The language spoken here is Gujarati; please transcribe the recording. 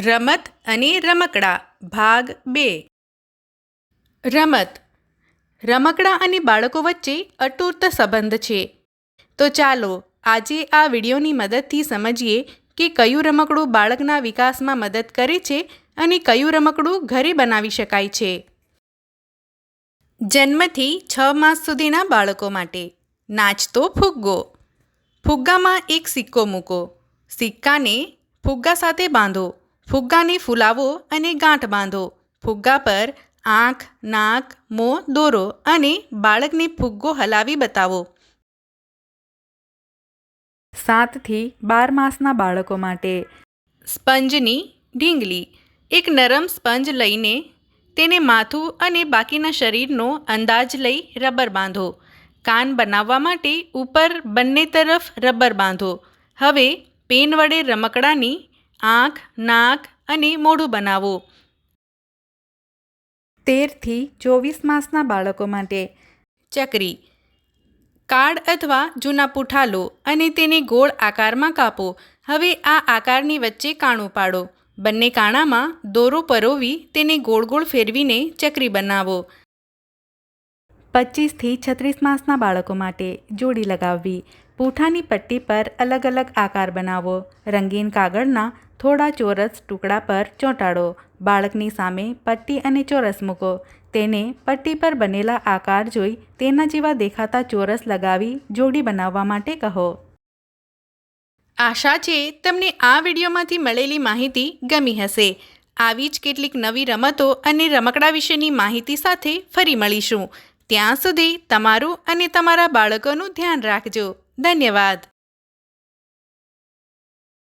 રમત અને રમકડા, ભાગ બે. રમત. રમકડા અને બાળકો વચ્ચે અતૂટ સંબંધ છે. તો ચાલો, આજે આ વિડીયોની મદદથી સમજીએ કે કયું રમકડું બાળકના વિકાસમાં મદદ કરે છે અને કયું રમકડું ઘરે બનાવી શકાય છે. જન્મથી છ માસ સુધીના બાળકો માટે. નાચતો ફુગ્ગો. ફુગ્ગામાં એક સિક્કો મૂકો. સિક્કાને ફુગ્ગા સાથે બાંધો. ફુગ્ગાને ફૂલાવો અને ગાંઠ બાંધો. ફુગ્ગા પર આંખ, નાક, મોં, દોરો અને બાળકને ફુગ્ગો હલાવી બતાવો. સાતથી બાર માસના બાળકો માટે સ્પંજની ઢીંગલી. એક નરમ સ્પંજ લઈને તેને માથું અને બાકીના શરીરનો અંદાજ લઈ રબર બાંધો. કાન બનાવવા માટે ઉપર બંને તરફ રબર બાંધો. હવે પેન વડે રમકડાની આંખ નાક અને મોઢું બનાવો. તેરથી ચોવીસ માસના બાળકો માટે. ચકરી. કાર્ડ અથવા જૂના પૂઠા લો અને તેને ગોળ આકારમાં કાપો. હવે આ આકારની વચ્ચે કાણું પાડો. બંને કાણામાં દોરો પરોવી તેને ગોળ ગોળ ફેરવીને ચકરી બનાવો. પચીસથી છત્રીસ માસના બાળકો માટે જોડી લગાવવી. પૂઠાની પટ્ટી પર અલગ અલગ આકાર બનાવો. રંગીન કાગળના થોડા ચોરસ ટુકડા પર ચોંટાડો. બાળકની સામે પટ્ટી અને ચોરસ મૂકો. તેને પટ્ટી પર બનેલા આકાર જોઈ તેના જેવા દેખાતા ચોરસ લગાવી જોડી બનાવવા માટે કહો. આશા છે તમને આ વિડીયોમાંથી મળેલી માહિતી ગમી હશે. આવી જ કેટલીક નવી રમતો અને રમકડા વિશેની માહિતી સાથે ફરી મળીશું. ત્યાં સુધી તમારું અને તમારા બાળકોનું ધ્યાન રાખજો. ધન્યવાદ.